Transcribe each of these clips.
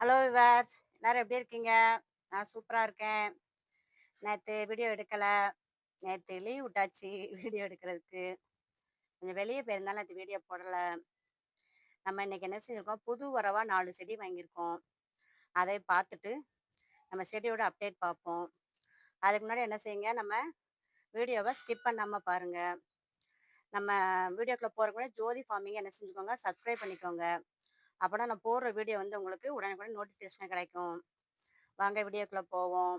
Hello விவாஸ் எல்லாரும் எப்படி இருக்கீங்க? நான் சூப்பராக இருக்கேன். நேற்று வீடியோ எடுக்கலை. நேற்று லீவ் விட்டாச்சு வீடியோ எடுக்கிறதுக்கு. கொஞ்சம் வெளியே போயிருந்தாலும் நேற்று வீடியோ போடலை. நம்ம இன்றைக்கி என்ன செஞ்சுருக்கோம்? புது உறவாக நாலு செடி வாங்கியிருக்கோம். அதை பார்த்துட்டு நம்ம செடியோட அப்டேட் பார்ப்போம். அதுக்கு முன்னாடி என்ன செய்யுங்க? நம்ம வீடியோவை ஸ்கிப் பண்ணாமல் பாருங்கள் நம்ம வீடியோக்குள்ளே போகிறக்குள்ளே ஜோதி ஃபார்மிங் என்ன செஞ்சுக்கோங்க? சப்ஸ்கிரைப் பண்ணிக்கோங்க. அப்போனா நான் போடுற வீடியோ வந்து உங்களுக்கு உடனுக்குடன் நோட்டிஃபிகேஷன் கிடைக்கும். வாங்க வீடியோக்குள்ளே போவோம்.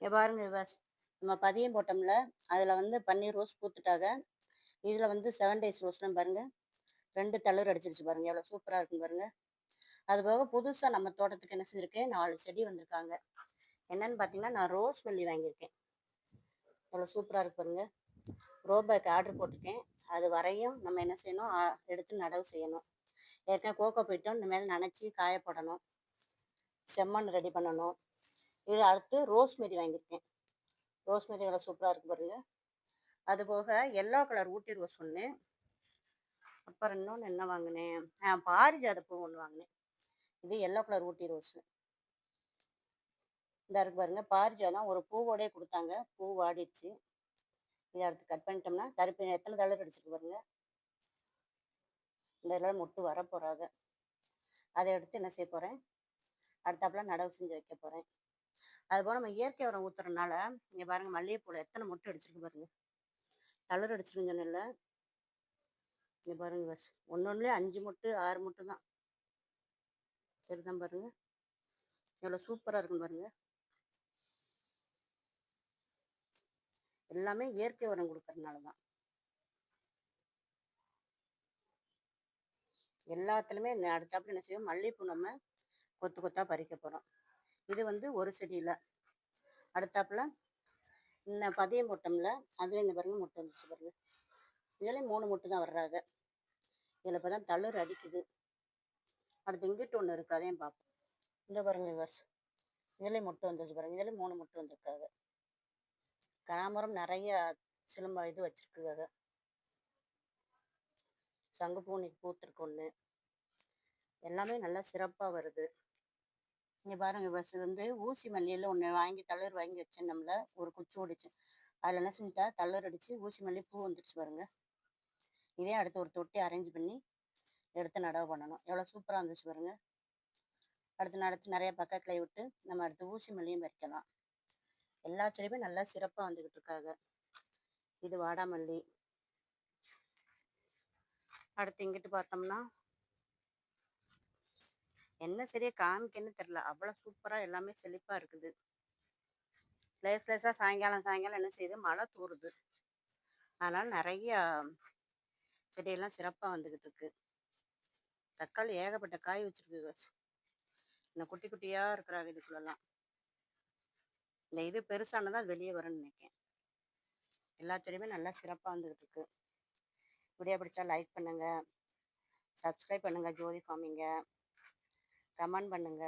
இங்க பாருங்க விவாஸ் நம்ம பதியம் போட்டோம்ல அதில் வந்து பன்னீர் ரோஸ் பூத்துட்டாங்க. இதில் வந்து செவன் டேஸ் ரோஸ்லாம் பாருங்கள் ரெண்டு தளர் அடிச்சிருச்சு பாருங்கள் எவ்வளோ சூப்பராக இருக்குன்னு பாருங்கள் அது போக புதுசாக நம்ம தோட்டத்துக்கு என்ன செஞ்சுருக்கேன் நாலு செடி வந்திருக்காங்க. என்னன்னு பார்த்தீங்கன்னா நான் ரோஸ் மல்லி வாங்கியிருக்கேன். எவ்வளோ சூப்பராக இருக்கு பாருங்கள் ரோபேக் ஆர்டர் போட்டிருக்கேன். அது வரையும் நம்ம என்ன செய்யணும்? எடுத்து நடவு செய்யணும். ஏற்கனவே கோகோ போயிட்டோம். இந்த மேலே நனைச்சி காய போடணும். செம்மண் ரெடி பண்ணணும். இது அடுத்து ரோஸ்மெரி வாங்கியிருக்கேன். ரோஸ்மெரி எவ்வளோ சூப்பராக இருக்கு பாருங்கள் அது போக எல்லோ கலர் ஊட்டி ரோஸ் ஒன்று அப்புறம் இன்னொன்று என்ன வாங்கினேன்? ஆ பாரிஜாத பூ ஒன்று வாங்கினேன். இது எல்லோ கலர் ஊட்டி ரோஸு. இந்த இருக்கு பாருங்க. பாரிஜாதம் ஒரு பூவோடய கொடுத்தாங்க. பூ வாடிடுச்சு. இதை எடுத்து கட் பண்ணிட்டோம்னா கருப்பு எத்தனை தளர் அடிச்சிருக்கு பாருங்க. இந்த இதில் முட்டு வர போகிறாங்க அதை எடுத்து என்ன செய்ய போகிறேன் அடுத்தாப்புல நடவு செஞ்சு வைக்க போகிறேன் அதுபோல் நம்ம இயற்கை உரம் ஊற்றுறதுனால இங்கே பாருங்க மல்லிகைப்பூவில் எத்தனை முட்டு அடிச்சிருக்கு பாருங்க. தளர் அடிச்சிருக்குன்னு சொன்னேன்ல. இங்கே பாருங்க பஸ் ஒன்று ஒன்றுலேயே அஞ்சு முட்டு ஆறு முட்டு தான் சரிதான் பாருங்க. எவ்வளோ சூப்பராக இருக்குன்னு பாருங்கள் எல்லாமே இயற்கை உரம் கொடுக்கறதுனால தான் எல்லாத்துலேயுமே அடுத்தாப்புல என்ன செய்வோம்? மல்லிகைப்பூ நம்ம கொத்து கொத்தா பறிக்க போகிறோம் இது வந்து ஒரு செடியில். அடுத்தாப்புல இந்த பதியம் முட்டம்ல அதில் இந்த பாருங்க முட்டை வந்துச்சு பாருங்க. இதுலேயும் மூணு முட்டை தான் வர்றாங்க. இதில் இப்போ தான் அடிக்குது. அடுத்து இங்கிட்டு ஒன்று இருக்குது அதையும் பார்ப்போம். இந்த பாருங்க விவஸ் இதுலேயும் முட்டை வந்துருச்சு பாருங்க. இதுலேயும் மூணு முட்டை வந்திருக்காங்க. கனாமரம் நிறைய சிலம்ப இது வச்சிருக்குங்க சங்குப்பூ இன்னைக்கு பூத்திருக்கு ஒன்று எல்லாமே நல்லா சிறப்பாக வருது. இங்கே பாருங்க பஸ் வந்து ஊசி மல்லியில் ஒன்று வாங்கி தளர் வாங்கி வச்சேன் நம்மள. ஒரு குச்சி ஓடிச்சு. அதில் என்ன செஞ்சிட்டா? தளர் அடித்து ஊசி மல்லி பூ வந்துருச்சு பாருங்க. இதே அடுத்து ஒரு தொட்டி அரேஞ்ச் பண்ணி எடுத்து நடவு பண்ணணும். எவ்வளோ சூப்பராக இருந்துச்சு பாருங்க. அடுத்து நடத்து நிறைய பக்கத்தில் விட்டு நம்ம அடுத்து ஊசி மல்லியும் பறிக்கலாம். எல்லா செடியுமே நல்லா சிறப்பாக வந்துக்கிட்டு இருக்காங்க இது வாடாமல்லி. அடுத்து இங்கிட்டு பார்த்தோம்னா என்ன செடியை காமிக்கன்னு தெரில அவ்வளோ சூப்பராக எல்லாமே செழிப்பாக இருக்குது. லேஸ் லேஸாக சாயங்காலம் சாயங்காலம் என்ன செய்யுது? மழை தூறுது அதனால் நிறைய செடியெல்லாம் சிறப்பாக வந்துக்கிட்டு இருக்கு தக்காளி ஏகப்பட்ட காய் வச்சுருக்கு. இந்த குட்டி குட்டியாக இருக்கிறாங்க இதுக்குள்ளெல்லாம் இல்லை இது பெருசானதான் அது வெளியே வரும்னு நினைக்கிறேன். எல்லா துறையுமே நல்லா சிறப்பாக வந்துக்கிட்டு இருக்கு வீடியோ பிடிச்சா லைக் பண்ணுங்க. சப்ஸ்கிரைப் பண்ணுங்க ஜோதி ஃபார்மிங்க. கமெண்ட் பண்ணுங்க.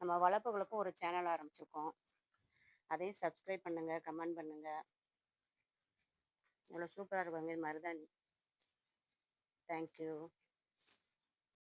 நம்ம வளர்ப்புகளுக்கும் ஒரு சேனல் ஆரம்பிச்சிருக்கோம். அதையும் சப்ஸ்கிரைப் பண்ணுங்க கமெண்ட் பண்ணுங்க. இவ்வளோ சூப்பராக இருப்பாங்க இது மருதாணி தேங்க்யூ